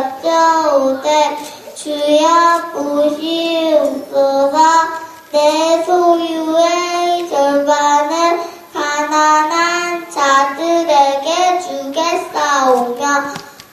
여쭤오되 주여 보시옵소서 내 소유의 절반을 가난한 자들에게 주겠사오며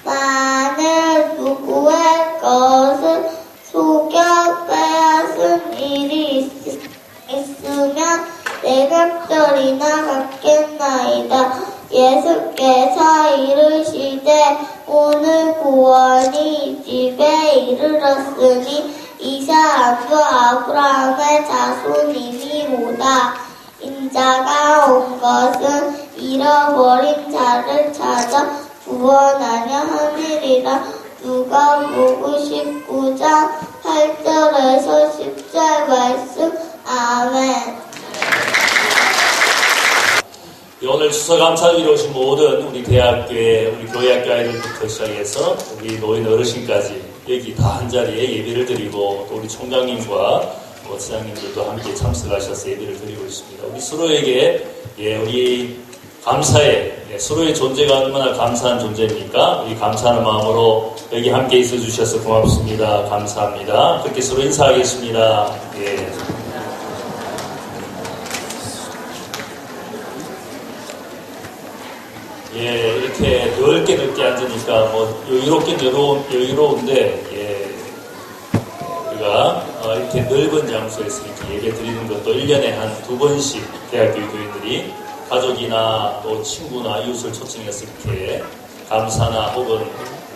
만일 누구의 것을 속여 빼앗은 일이 있, 있으면 내백절이나 받겠나이다. 예수께서 이르시되 오늘 구원이 이 집에 이르렀으니 이 사람도 아브라함의 자손이니로다. 인자가 온 것은 잃어버린 자를 찾아 구원하려 함이리라. 누가 보고 19장 8절에서 10절 말씀 아멘. 오늘 추서감사주로 오신 모든 우리 대학교에 우리 교회 학교 아이들부터 시작해서 우리 노인 어르신까지 여기 다 한 자리에 예배를 드리고 또 우리 총장님과 뭐 지장님들도 함께 참석하셔서 예배를 드리고 있습니다. 우리 서로에게 예 우리 감사에 예, 서로의 존재가 얼마나 감사한 존재입니까? 우리 감사하는 마음으로 여기 함께 있어 주셔서 고맙습니다. 감사합니다. 그렇게 서로 인사하겠습니다. 예. 예, 이렇게 넓게 넓게 앉으니까 뭐 여유롭긴 여유로운, 여유로운데, 예, 우리가 어, 이렇게 넓은 장소에서 이렇게 예배 드리는 것도 1년에 한 두 번씩 대학교 교인들이 가족이나 또 친구나 이웃을 초청해서 이렇게 감사나 혹은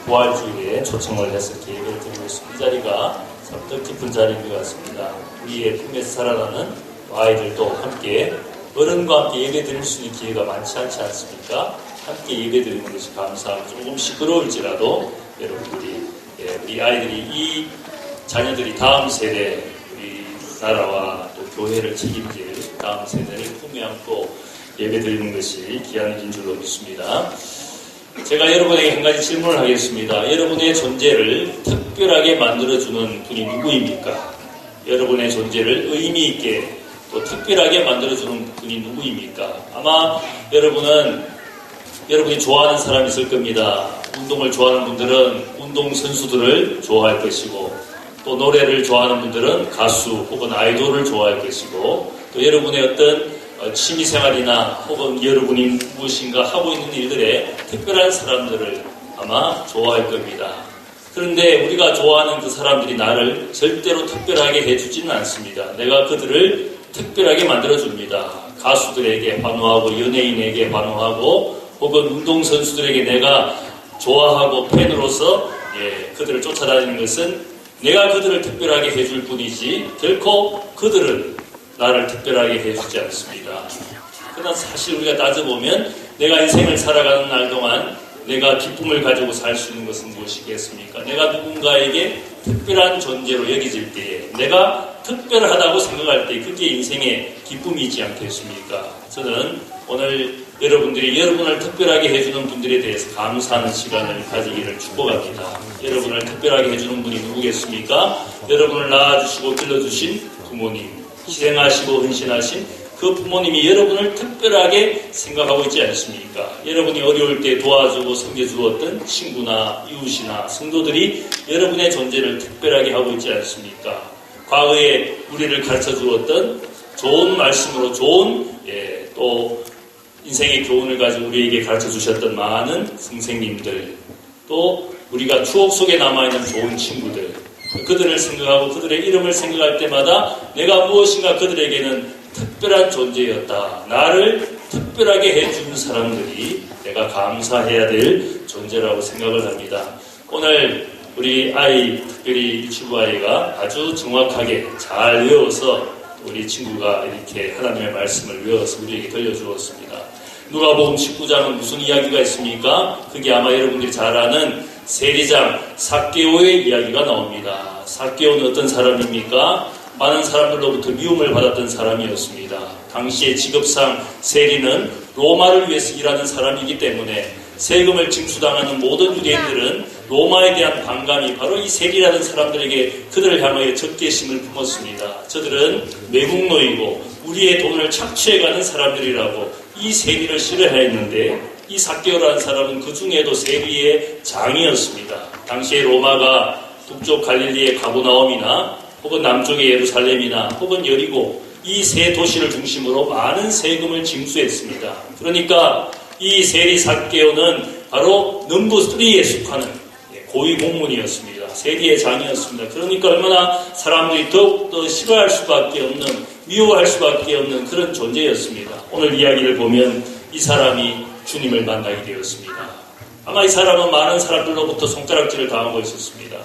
부활주일에 초청을 해서 이렇게 예배를 드리고 있습니다. 이 자리가 참 뜻깊은 자리인 것 같습니다. 우리의 품에서 살아가는 아이들도 함께 어른과 함께 예배 드릴 수 있는 기회가 많지 않지 않습니까? 함께 예배 드리는 것이 감사하고 조금 시끄러울지라도 여러분들이 예, 우리 아이들이 이 자녀들이 다음 세대 우리 나라와 또 교회를 책임질 다음 세대를 품에 안고 예배 드리는 것이 귀한 일인 줄로 믿습니다. 제가 여러분에게 한 가지 질문을 하겠습니다. 여러분의 존재를 특별하게 만들어주는 분이 누구입니까? 여러분의 존재를 의미 있게 또 특별하게 만들어주는 분이 누구입니까? 아마 여러분은 여러분이 좋아하는 사람이 있을 겁니다. 운동을 좋아하는 분들은 운동 선수들을 좋아할 것이고 또 노래를 좋아하는 분들은 가수 혹은 아이돌을 좋아할 것이고 또 여러분의 어떤 어, 취미생활이나 혹은 여러분이 무엇인가 하고 있는 일들에 특별한 사람들을 아마 좋아할 겁니다. 그런데 우리가 좋아하는 그 사람들이 나를 절대로 특별하게 해주지는 않습니다. 내가 그들을 특별하게 만들어줍니다. 가수들에게 반호하고 연예인에게 반호하고 혹은 운동선수들에게 내가 좋아하고 팬으로서 예, 그들을 쫓아다니는 것은 내가 그들을 특별하게 해줄 뿐이지 결코 그들은 나를 특별하게 해주지 않습니다. 그러나 사실 우리가 따져보면 내가 인생을 살아가는 날 동안 내가 기쁨을 가지고 살 수 있는 것은 무엇이겠습니까? 내가 누군가에게 특별한 존재로 여겨질 때에 내가 특별하다고 생각할 때 그게 인생의 기쁨이지 않겠습니까? 저는 오늘 여러분들이 여러분을 특별하게 해주는 분들에 대해서 감사하는 시간을 가지기를 축복합니다. 여러분을 특별하게 해주는 분이 누구겠습니까? 여러분을 낳아주시고 길러주신 부모님, 희생하시고 헌신하신 그 부모님이 여러분을 특별하게 생각하고 있지 않습니까? 여러분이 어려울 때 도와주고 섬겨주었던 친구나 이웃이나 성도들이 여러분의 존재를 특별하게 하고 있지 않습니까? 과거에 우리를 가르쳐 주었던 좋은 말씀으로 좋은 예, 또 인생의 교훈을 가지고 우리에게 가르쳐 주셨던 많은 선생님들 또 우리가 추억 속에 남아있는 좋은 친구들 그들을 생각하고 그들의 이름을 생각할 때마다 내가 무엇인가 그들에게는 특별한 존재였다. 나를 특별하게 해주는 사람들이 내가 감사해야 될 존재라고 생각을 합니다. 오늘 우리 아이, 특별히 유치부 아이가 아주 정확하게 잘 외워서 우리 친구가 이렇게 하나님의 말씀을 외워서 우리에게 들려주었습니다. 누가복음 19장은 무슨 이야기가 있습니까? 그게 아마 여러분들이 잘 아는 세리장 사개오의 이야기가 나옵니다. 사개오는 어떤 사람입니까? 많은 사람들로부터 미움을 받았던 사람이었습니다. 당시의 직업상 세리는 로마를 위해서 일하는 사람이기 때문에 세금을 징수당하는 모든 유대인들은 로마에 대한 반감이 바로 이 세리라는 사람들에게 그들을 향하여 적개심을 품었습니다. 저들은 매국노이고 우리의 돈을 착취해가는 사람들이라고 이 세리를 싫어했는데 이 사개오라는 사람은 그 중에도 세리의 장이었습니다. 당시에 로마가 북쪽 갈릴리의 가보나움이나 혹은 남쪽의 예루살렘이나 혹은 여리고 이 세 도시를 중심으로 많은 세금을 징수했습니다. 그러니까 이 세리 사개오는 바로 넘버 3에 속하는 고위 공문이었습니다. 세리의 장이었습니다. 그러니까 얼마나 사람들이 더욱더 싫어할 수밖에 없는, 미워할 수밖에 없는 그런 존재였습니다. 오늘 이야기를 보면 이 사람이 주님을 만나게 되었습니다. 아마 이 사람은 많은 사람들로부터 손가락질을 당하고 있었습니다.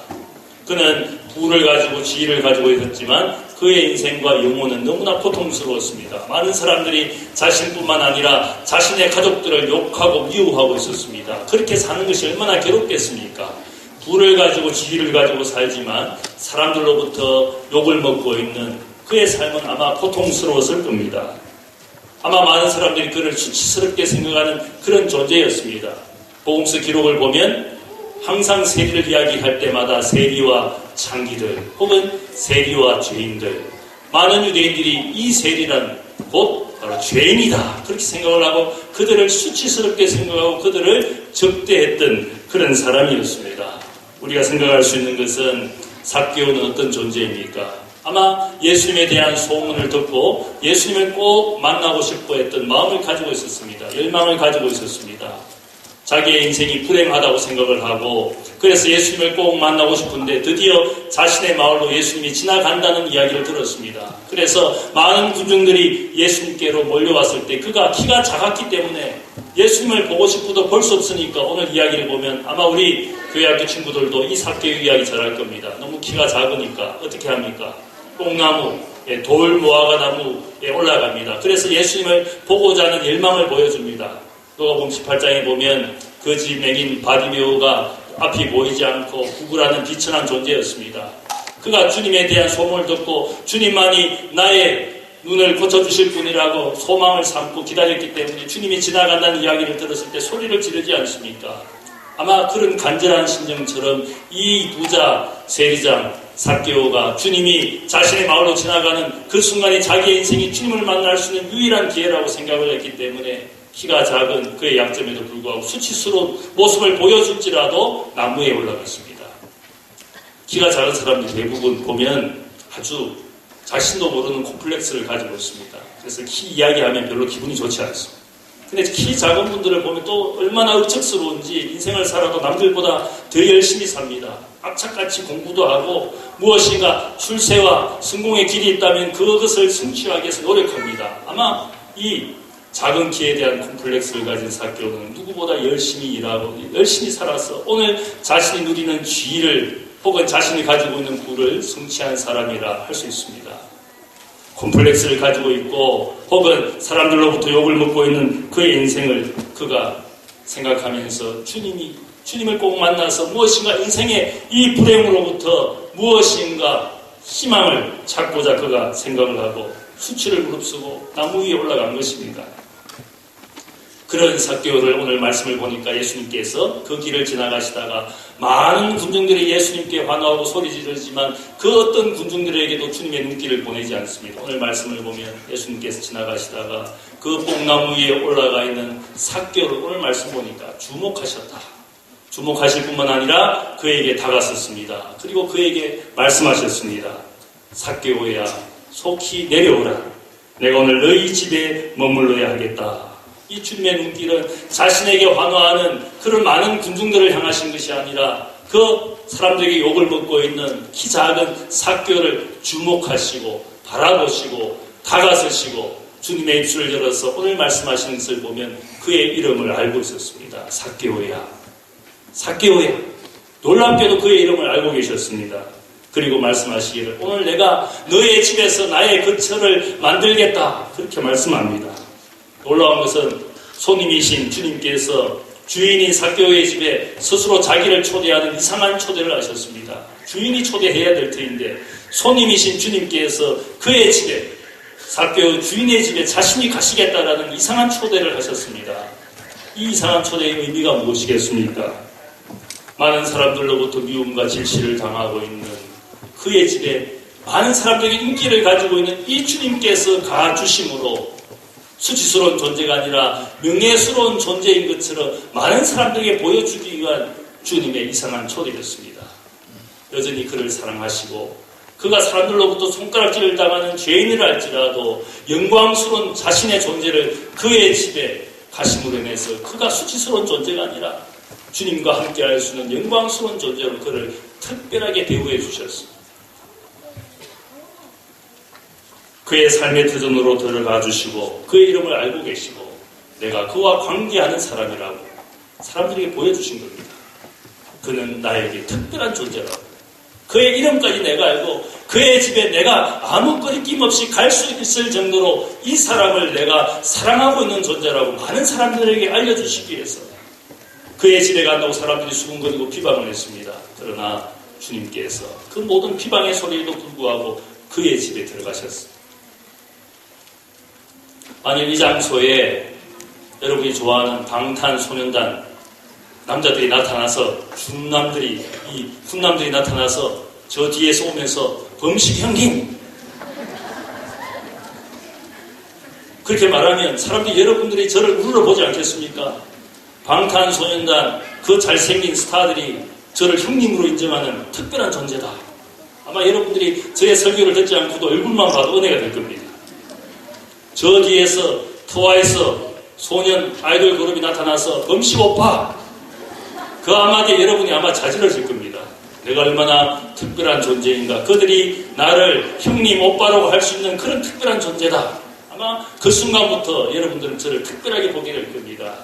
그는 부를 가지고 지위를 가지고 있었지만 그의 인생과 영혼은 너무나 고통스러웠습니다. 많은 사람들이 자신뿐만 아니라 자신의 가족들을 욕하고 미워하고 있었습니다. 그렇게 사는 것이 얼마나 괴롭겠습니까? 부를 가지고 지위를 가지고 살지만 사람들로부터 욕을 먹고 있는 그의 삶은 아마 고통스러웠을 겁니다. 아마 많은 사람들이 그를 수치스럽게 생각하는 그런 존재였습니다. 보험서 기록을 보면 항상 세리를 이야기할 때마다 세리와 창기들 혹은 세리와 죄인들 많은 유대인들이 이 세리란 곧 바로 죄인이다 그렇게 생각을 하고 그들을 수치스럽게 생각하고 그들을 적대했던 그런 사람이었습니다. 우리가 생각할 수 있는 것은 사개오는 어떤 존재입니까? 아마 예수님에 대한 소문을 듣고 예수님을 꼭 만나고 싶어 했던 마음을 가지고 있었습니다. 열망을 가지고 있었습니다. 자기의 인생이 불행하다고 생각을 하고 그래서 예수님을 꼭 만나고 싶은데 드디어 자신의 마을로 예수님이 지나간다는 이야기를 들었습니다. 그래서 많은 군중들이 예수님께로 몰려왔을 때 그가 키가 작았기 때문에 예수님을 보고 싶어도 볼 수 없으니까 오늘 이야기를 보면 아마 우리 교회 학교 친구들도 이 사개의 이야기 잘할 겁니다. 너무 키가 작으니까 어떻게 합니까? 뽕나무, 예, 돌 모아가 나무에 올라갑니다. 그래서 예수님을 보고자 하는 열망을 보여줍니다. 누가복음 18장에 보면 그 집 맹인 바디메오가 앞이 보이지 않고 구글하는 비천한 존재였습니다. 그가 주님에 대한 소문을 듣고 주님만이 나의 눈을 고쳐주실 분이라고 소망을 삼고 기다렸기 때문에 주님이 지나간다는 이야기를 들었을 때 소리를 지르지 않습니까? 아마 그런 간절한 심정처럼 이 부자 세리장 사개오가 주님이 자신의 마을로 지나가는 그 순간에 자기의 인생이 주님을 만날 수 있는 유일한 기회라고 생각을 했기 때문에 키가 작은 그의 약점에도 불구하고 수치스러운 모습을 보여줄지라도 나무에 올라갔습니다. 키가 작은 사람들 대부분 보면 아주 자신도 모르는 콤플렉스를 가지고 있습니다. 그래서 키 이야기하면 별로 기분이 좋지 않습니다. 근데 키 작은 분들을 보면 또 얼마나 억척스러운지 인생을 살아도 남들보다 더 열심히 삽니다. 악착같이 공부도 하고 무엇인가 출세와 성공의 길이 있다면 그것을 성취하기 위해서 노력합니다. 아마 이 작은 키에 대한 콤플렉스를 가진 사교는 누구보다 열심히 일하고 열심히 살아서 오늘 자신이 누리는 지위를 혹은 자신이 가지고 있는 부를 성취한 사람이라 할 수 있습니다. 콤플렉스를 가지고 있고 혹은 사람들로부터 욕을 먹고 있는 그의 인생을 그가 생각하면서 주님이 주님을 꼭 만나서 무엇인가 인생의 이 불행으로부터 무엇인가 희망을 찾고자 그가 생각을 하고 수치를 무릅쓰고 나무 위에 올라간 것입니다. 그런 사교를 오늘 말씀을 보니까 예수님께서 그 길을 지나가시다가 많은 군중들이 예수님께 환호하고 소리 지르지만 그 어떤 군중들에게도 주님의 눈길을 보내지 않습니다. 오늘 말씀을 보면 예수님께서 지나가시다가 그 뽕나무 위에 올라가 있는 사교를 오늘 말씀 보니까 주목하셨다. 주목하실 뿐만 아니라 그에게 다가섰습니다. 그리고 그에게 말씀하셨습니다. 사교야 속히 내려오라. 내가 오늘 너희 집에 머물러야 하겠다. 이 주님의 눈길은 자신에게 환호하는 그런 많은 군중들을 향하신 것이 아니라 그 사람들에게 욕을 먹고 있는 키 작은 사교를 주목하시고 바라보시고 다가서시고 주님의 입술을 열어서 오늘 말씀하시는 것을 보면 그의 이름을 알고 있었습니다. 사개오야. 사개오야. 놀랍게도 그의 이름을 알고 계셨습니다. 그리고 말씀하시기를 오늘 내가 너의 집에서 나의 거처를 만들겠다. 그렇게 말씀합니다. 놀라운 것은 손님이신 주님께서 주인인 사교의 집에 스스로 자기를 초대하는 이상한 초대를 하셨습니다. 주인이 초대해야 될 터인데 손님이신 주님께서 그의 집에 사교 주인의 집에 자신이 가시겠다라는 이상한 초대를 하셨습니다. 이 이상한 초대의 의미가 무엇이겠습니까? 많은 사람들로부터 미움과 질시를 당하고 있는 그의 집에 많은 사람들에게 인기를 가지고 있는 이 주님께서 가주심으로 수치스러운 존재가 아니라 명예스러운 존재인 것처럼 많은 사람들에게 보여주기 위한 주님의 이상한 초대였습니다. 여전히 그를 사랑하시고 그가 사람들로부터 손가락질을 당하는 죄인이라 할지라도 영광스러운 자신의 존재를 그의 집에 가심으로 인해서 그가 수치스러운 존재가 아니라 주님과 함께 할 수 있는 영광스러운 존재로 그를 특별하게 대우해 주셨습니다. 그의 삶의 터전으로 들어가 주시고 그의 이름을 알고 계시고 내가 그와 관계하는 사람이라고 사람들에게 보여주신 겁니다. 그는 나에게 특별한 존재라고. 그의 이름까지 내가 알고 그의 집에 내가 아무 거리낌 없이 갈 수 있을 정도로 이 사람을 내가 사랑하고 있는 존재라고 많은 사람들에게 알려주시기 위해서 그의 집에 간다고 사람들이 수군거리고 비방을 했습니다. 그러나 주님께서 그 모든 비방의 소리에도 불구하고 그의 집에 들어가셨습니다. 만약 이 장소에 여러분이 좋아하는 방탄소년단 남자들이 나타나서 중남들이 이 훈남들이 나타나서 저 뒤에서 오면서 범식 형님 그렇게 말하면 사람들이 여러분들이 저를 물어보지 않겠습니까? 방탄소년단 그 잘생긴 스타들이 저를 형님으로 인정하는 특별한 존재다. 아마 여러분들이 저의 설교를 듣지 않고도 얼굴만 봐도 은혜가 될 겁니다. 저 뒤에서 트와이스 소년 아이돌 그룹이 나타나서 범식 오빠 그 한마디에 여러분이 아마 자질러질 겁니다. 내가 얼마나 특별한 존재인가. 그들이 나를 형님 오빠라고 할 수 있는 그런 특별한 존재다. 아마 그 순간부터 여러분들은 저를 특별하게 보게 될 겁니다.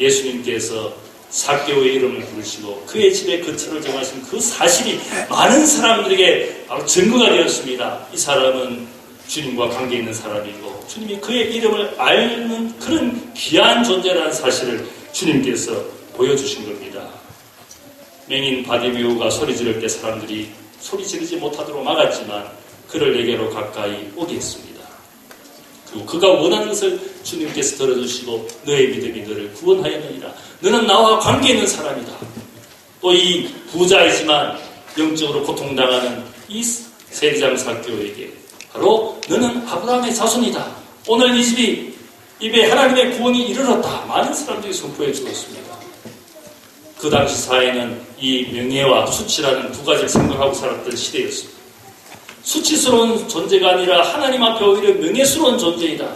예수님께서 사개오의 이름을 부르시고 그의 집에 거처를 정하신 그 사실이 많은 사람들에게 바로 증거가 되었습니다. 이 사람은 주님과 관계 있는 사람이고 주님이 그의 이름을 알는 그런 귀한 존재라는 사실을 주님께서 보여주신 겁니다. 맹인 바디메오가 소리 지를 때 사람들이 소리 지르지 못하도록 막았지만 그를 내게로 가까이 오게 했습니다. 그리고 그가 원하는 것을 주님께서 들어주시고 너의 믿음이 너를 구원하였느니라. 너는 나와 관계 있는 사람이다. 또 이 부자이지만 영적으로 고통당하는 이 세리장 사 교에게 바로 너는 아브라함의 자손이다. 오늘 이 집이 입에 하나님의 구원이 이르렀다. 많은 사람들이 선포해 주었습니다. 그 당시 사회는 이 명예와 수치라는 두 가지를 생각하고 살았던 시대였습니다. 수치스러운 존재가 아니라 하나님 앞에 오히려 명예스러운 존재이다.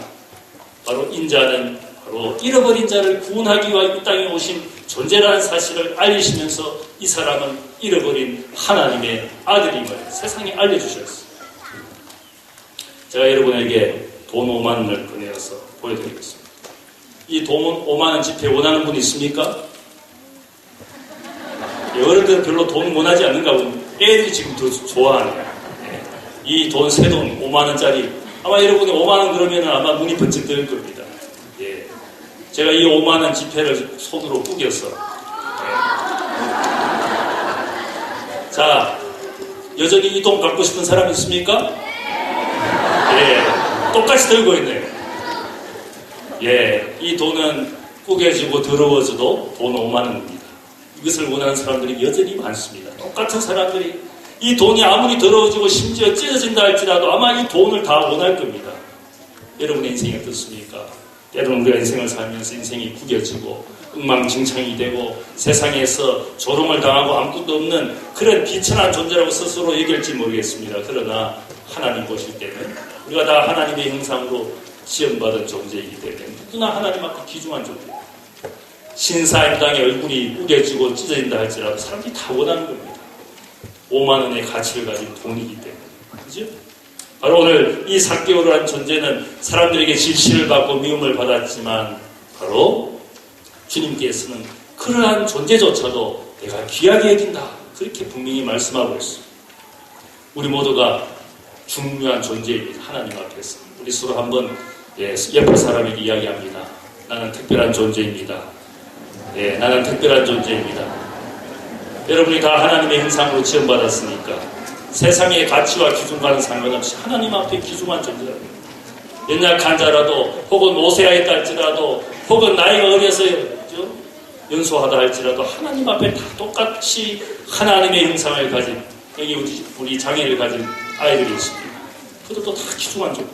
바로 인자는 바로 잃어버린 자를 구원하기 위해 이 땅에 오신 존재라는 사실을 알리시면서 이 사람은 잃어버린 하나님의 아들임을 세상에 알려주셨습니다. 제가 여러분에게 돈 5만 원을 꺼내어서 보여드리겠습니다. 이 돈 5만 원 지폐 원하는 분 있습니까? 어른들은 별로 돈 원하지 않는가 보니 애들이 지금 더 좋아하네요. 이 돈, 새 돈, 5만 원짜리. 아마 여러분이 5만 원 그러면 아마 눈이 번쩍 뜰 겁니다. 예. 제가 이 5만 원 지폐를 손으로 꾸겼어. 예. 자, 여전히 이 돈 갖고 싶은 사람 있습니까? 예. 똑같이 들고 있네요. 예. 이 돈은 꾸겨지고 더러워져도 돈 5만 원입니다. 이것을 원하는 사람들이 여전히 많습니다. 똑같은 사람들이 이 돈이 아무리 더러워지고 심지어 찢어진다 할지라도 아마 이 돈을 다 원할 겁니다. 여러분의 인생이 어떻습니까? 때로는 우리가 인생을 살면서 인생이 구겨지고 엉망진창이 되고 세상에서 조롱을 당하고 아무것도 없는 그런 비천한 존재라고 스스로 얘기할지 모르겠습니다. 그러나 하나님 보실 때는 우리가 다 하나님의 형상으로 지원받은 존재이기 때문에 누구나 하나님 앞에 귀중한 존재. 신사임 당의 얼굴이 우겨지고 찢어진다 할지라도 사람들이 다 원하는 겁니다. 5만 원의 가치를 가진 돈이기 때문에. 그죠? 바로 오늘 이 사개오라는 존재는 사람들에게 질시를 받고 미움을 받았지만 바로 주님께서는 그러한 존재조차도 내가 귀하게 여긴다. 그렇게 분명히 말씀하고 있습니다. 우리 모두가 중요한 존재입니다. 하나님 앞에서. 우리 서로 한번 예, 옆에 사람에게 이야기합니다. 나는 특별한 존재입니다. 예, 나는 특별한 존재입니다. 여러분이 다 하나님의 형상으로 지원받았으니까 세상의 가치와 기준과는 상관없이 하나님 앞에 기준한 존재랍니다. 연약한 자라도 혹은 모세아있다 할지라도 혹은 나이가 어려서 연소하다 할지라도 하나님 앞에 다 똑같이 하나님의 형상을 가진 여기 우리 장애를 가진 아이들이 있습니다. 그들도 다 존재.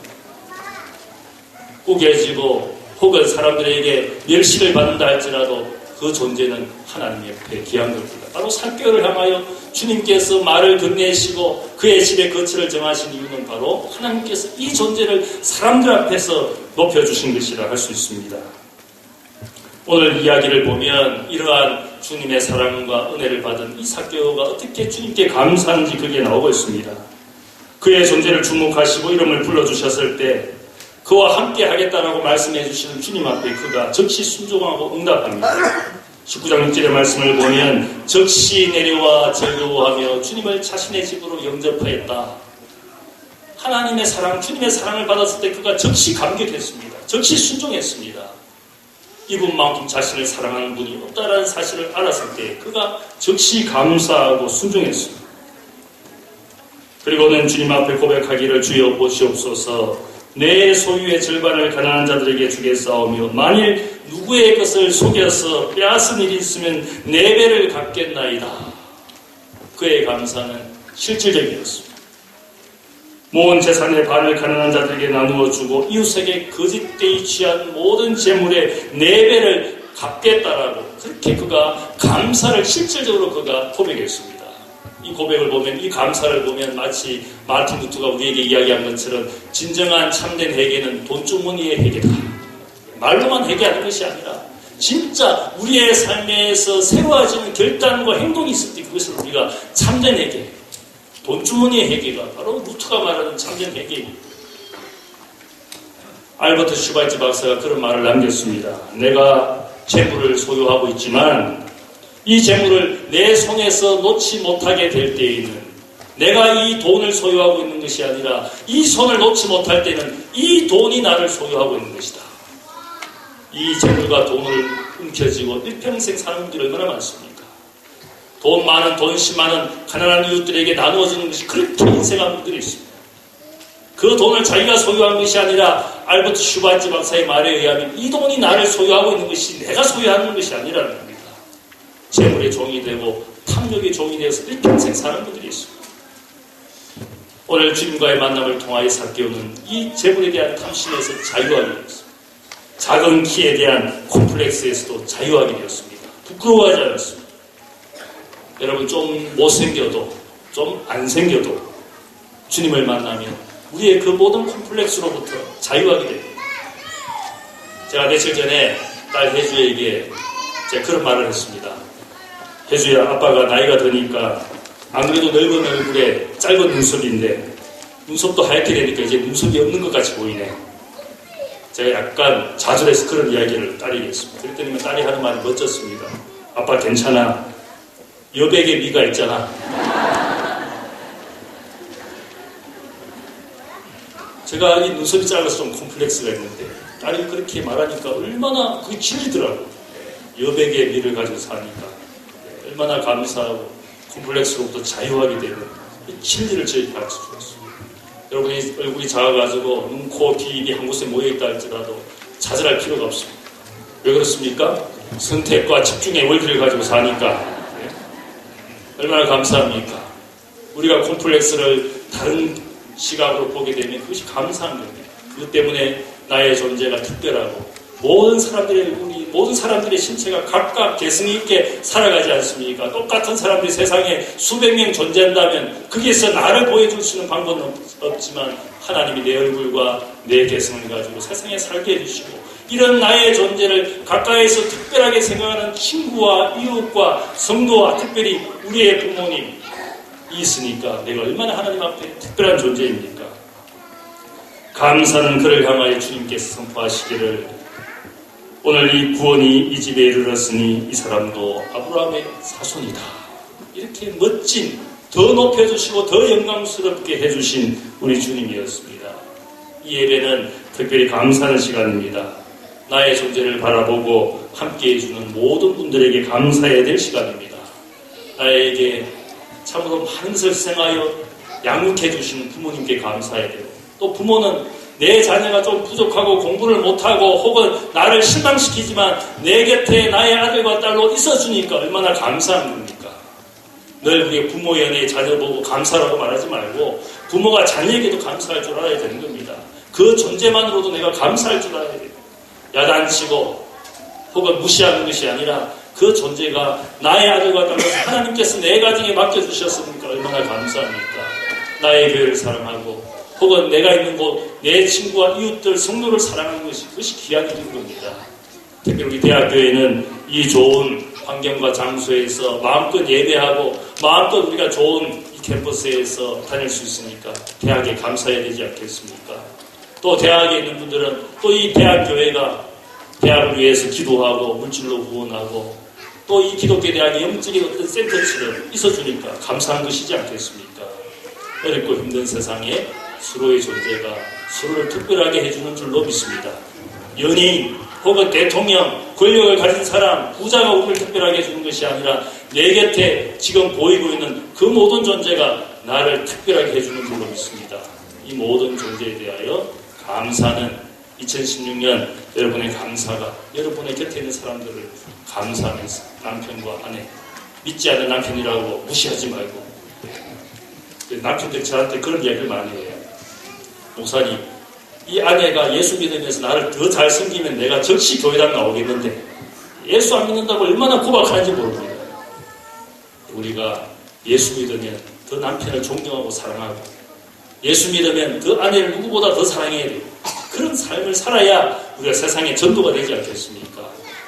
우겨지고 혹은 사람들에게 멸시를 받는다 할지라도 그 존재는 하나님 옆에 귀한 겁니다. 바로 사교를 향하여 주님께서 말을 건네시고 그의 집에 거처를 정하신 이유는 바로 하나님께서 이 존재를 사람들 앞에서 높여주신 것이라 할 수 있습니다. 오늘 이야기를 보면 이러한 주님의 사랑과 은혜를 받은 이 사교가 어떻게 주님께 감사한지 그게 나오고 있습니다. 그의 존재를 주목하시고 이름을 불러주셨을 때 그와 함께 하겠다라고 말씀해 주시는 주님 앞에 그가 즉시 순종하고 응답합니다. 19장 6절의 말씀을 보면 즉시 내려와 즐거워하며 주님을 자신의 집으로 영접하였다. 하나님의 사랑, 주님의 사랑을 받았을 때 그가 즉시 감격했습니다. 즉시 순종했습니다. 이분만큼 자신을 사랑하는 분이 없다라는 사실을 알았을 때 그가 즉시 감사하고 순종했습니다. 그리고는 주님 앞에 고백하기를 주여 보시옵소서 내 소유의 절반을 가난한 자들에게 주겠사오며 만일 누구의 것을 속여서 빼앗은 일이 있으면 네 배를 갚겠나이다. 그의 감사는 실질적이었습니다. 모은 재산의 반을 가난한 자들에게 나누어 주고 이웃에게 거짓되이 취한 모든 재물의 네 배를 갚겠다라고 그렇게 그가 감사를 실질적으로 그가 고백했습니다. 이 고백을 보면 이 감사를 보면 마치 마틴 루트가 우리에게 이야기한 것처럼 진정한 참된 회개는 돈주머니의 회개다. 말로만 회개하는 것이 아니라 진짜 우리의 삶에서 새로워지는 결단과 행동이 있을 때 그것을 우리가 참된 회개, 돈주머니의 회개가 바로 루트가 말하는 참된 회개입니다. 알버트 슈바이츠 박사가 그런 말을 남겼습니다. 내가 재물을 소유하고 있지만 이 재물을 내 손에서 놓지 못하게 될 때에는 내가 이 돈을 소유하고 있는 것이 아니라 이 손을 놓지 못할 때는 이 돈이 나를 소유하고 있는 것이다. 이 재물과 돈을 움켜쥐고 일평생 사는 분들이 얼마나 많습니까? 돈 많은, 돈 심 많은 가난한 이웃들에게 나누어지는 것이 그렇게 인생한 분들이 있습니다. 그 돈을 자기가 소유한 것이 아니라 알버트 슈바이츠 박사의 말에 의하면 이 돈이 나를 소유하고 있는 것이 내가 소유하는 것이 아니라는. 재물의 종이 되고 탐욕의 종이 되어서 일평생 사는 분들이 있습니다. 오늘 주님과의 만남을 통하여 사개오는 이 재물에 대한 탐심에서 자유하게 되었습니다. 작은 키에 대한 콤플렉스에서도 자유하게 되었습니다. 부끄러워하지 않았습니다. 여러분 좀 못생겨도 좀 안 생겨도 주님을 만나면 우리의 그 모든 콤플렉스로부터 자유하게 됩니다. 제가 며칠 전에 딸 혜주에게 제가 그런 말을 했습니다. 혜주야 아빠가 나이가 드니까 안 그래도 넓은 얼굴에 짧은 눈썹인데 눈썹도 하얗게 되니까 이제 눈썹이 없는 것 같이 보이네. 제가 약간 좌절해서 그런 이야기를 딸에게 했습니다. 그랬더니 딸이 하는 말이 멋졌습니다. 아빠 괜찮아. 여백의 미가 있잖아. 제가 이 눈썹이 짧아서 좀 콤플렉스가 있는데 딸이 그렇게 말하니까 얼마나 그게 질리더라고요. 여백의 미를 가지고 사니까. 얼마나 감사하고 콤플렉스로부터 자유하게 되는 진리를 저희 가르쳐 주었습니다. 여러분이 얼굴이 작아가지고 눈, 코, 귀, 입이 한 곳에 모여있다 할지라도 좌절할 필요가 없습니다. 왜 그렇습니까? 선택과 집중의 원리를 가지고 사니까 네? 얼마나 감사합니까? 우리가 콤플렉스를 다른 시각으로 보게 되면 그것이 감사한 겁니다. 그것 때문에 나의 존재가 특별하고 모든 사람들의 우리 모든 사람들의 신체가 각각 개성 있게 살아가지 않습니까? 똑같은 사람들이 세상에 수백 명 존재한다면 거기에서 나를 보여줄 수 있는 방법은 없지만 하나님이 내 얼굴과 내 개성을 가지고 세상에 살게 해주시고 이런 나의 존재를 가까이서 특별하게 생각하는 친구와 이웃과 성도와 특별히 우리의 부모님 있으니까 내가 얼마나 하나님 앞에 특별한 존재입니까? 감사는 그를 향하여 주님께서 선포하시기를 오늘 이 구원이 이 집에 이르렀으니 이 사람도 아브라함의 사손이다. 이렇게 멋진, 더 높여주시고 더 영광스럽게 해주신 우리 주님이었습니다. 이 예배는 특별히 감사하는 시간입니다. 나의 존재를 바라보고 함께 해주는 모든 분들에게 감사해야 될 시간입니다. 나에게 참으로 많은 것을 생하여 양육해 주시는 부모님께 감사해야 되고 또 부모는 내 자녀가 좀 부족하고 공부를 못하고 혹은 나를 실망시키지만 내 곁에 나의 아들과 딸로 있어주니까 얼마나 감사한 겁니까? 늘 우리 부모의 내 자녀 보고 감사라고 말하지 말고 부모가 자녀에게도 감사할 줄 알아야 되는 겁니다. 그 존재만으로도 내가 감사할 줄 알아야 돼요. 야단치고 혹은 무시하는 것이 아니라 그 존재가 나의 아들과 같아서 하나님께서 내 가정에 맡겨주셨으니까 얼마나 감사합니까? 나의 교회를 사랑하고 혹은 내가 있는 곳 내 친구와 이웃들 성도를 사랑하는 것이 그것이 귀한 일인 겁니다. 특히 우리 대학교에는 이 좋은 환경과 장소에서 마음껏 예배하고 마음껏 우리가 좋은 이 캠퍼스에서 다닐 수 있으니까 대학에 감사해야 되지 않겠습니까? 또 대학에 있는 분들은 또 이 대학교회가 대학을 위해서 기도하고 물질로 후원하고 또 이 기독교 대학의 영적인 어떤 센터처럼 있어주니까 감사한 것이지 않겠습니까? 어렵고 힘든 세상에 서로의 존재가 서로를 특별하게 해주는 줄로 믿습니다. 연예인 혹은 대통령, 권력을 가진 사람, 부자가 우리를 특별하게 해주는 것이 아니라 내 곁에 지금 보이고 있는 그 모든 존재가 나를 특별하게 해주는 줄로 믿습니다. 이 모든 존재에 대하여 감사는 2016년 여러분의 감사가 여러분의 곁에 있는 사람들을 감사하면서 남편과 아내 믿지 않는 남편이라고 무시하지 말고 남편들 저한테 그런 이야기를 많이 해요. 목사님, 이 아내가 예수 믿으면서 나를 더 잘 섬기면 내가 즉시 교회당 나오겠는데 예수 안 믿는다고 얼마나 구박하는지 모릅니다. 우리가 예수 믿으면 더 남편을 존경하고 사랑하고 예수 믿으면 그 아내를 누구보다 더 사랑해야 돼요. 그런 삶을 살아야 우리가 세상에 전도가 되지 않겠습니까?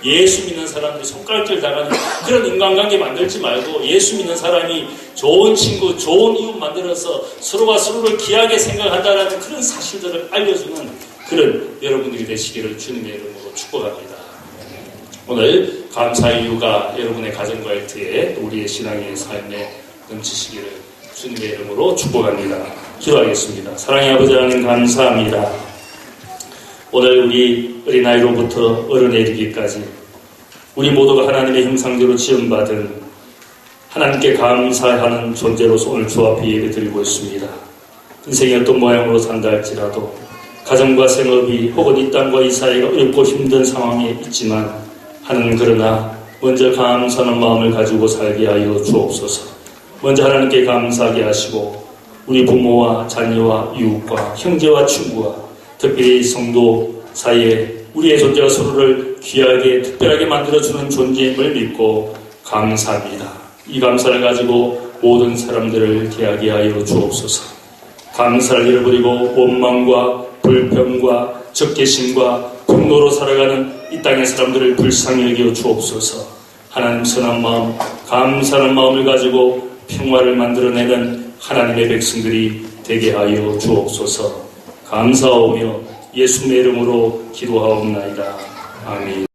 예수 믿는 사람들이 손가락질 당하는 그런 인간관계 만들지 말고 예수 믿는 사람이 좋은 친구, 좋은 이웃 만들어서 서로가 서로를 귀하게 생각한다는 그런 사실들을 알려주는 그런 여러분들이 되시기를 주님의 이름으로 축복합니다. 오늘 감사의 이유가 여러분의 가정과 일터에 우리의 신앙의 삶에 넘치시기를 주님의 이름으로 축복합니다. 기도하겠습니다. 사랑의 아버지 하나님 감사합니다. 오늘 우리 어린아이로부터 어른에 이르기까지 우리 모두가 하나님의 형상대로 지음받은 하나님께 감사하는 존재로서 오늘 주 앞에 예배 드리고 있습니다. 인생이 어떤 모양으로 산다 할지라도 가정과 생업이 혹은 이 땅과 이 사회가 어렵고 힘든 상황에 있지만 하나님 그러나 먼저 감사하는 마음을 가지고 살게 하여 주옵소서. 먼저 하나님께 감사하게 하시고 우리 부모와 자녀와 이웃과 형제와 친구와 특별히 성도 사이에 우리의 존재가 서로를 귀하게 특별하게 만들어주는 존재임을 믿고 감사합니다. 이 감사를 가지고 모든 사람들을 대하게 하여 주옵소서. 감사를 잃어버리고 원망과 불평과 적개심과 분노로 살아가는 이 땅의 사람들을 불쌍히 여겨 주옵소서. 하나님 선한 마음, 감사하는 마음을 가지고 평화를 만들어내는 하나님의 백성들이 되게 하여 주옵소서. 감사하며 예수님의 이름으로 기도하옵나이다. 아멘.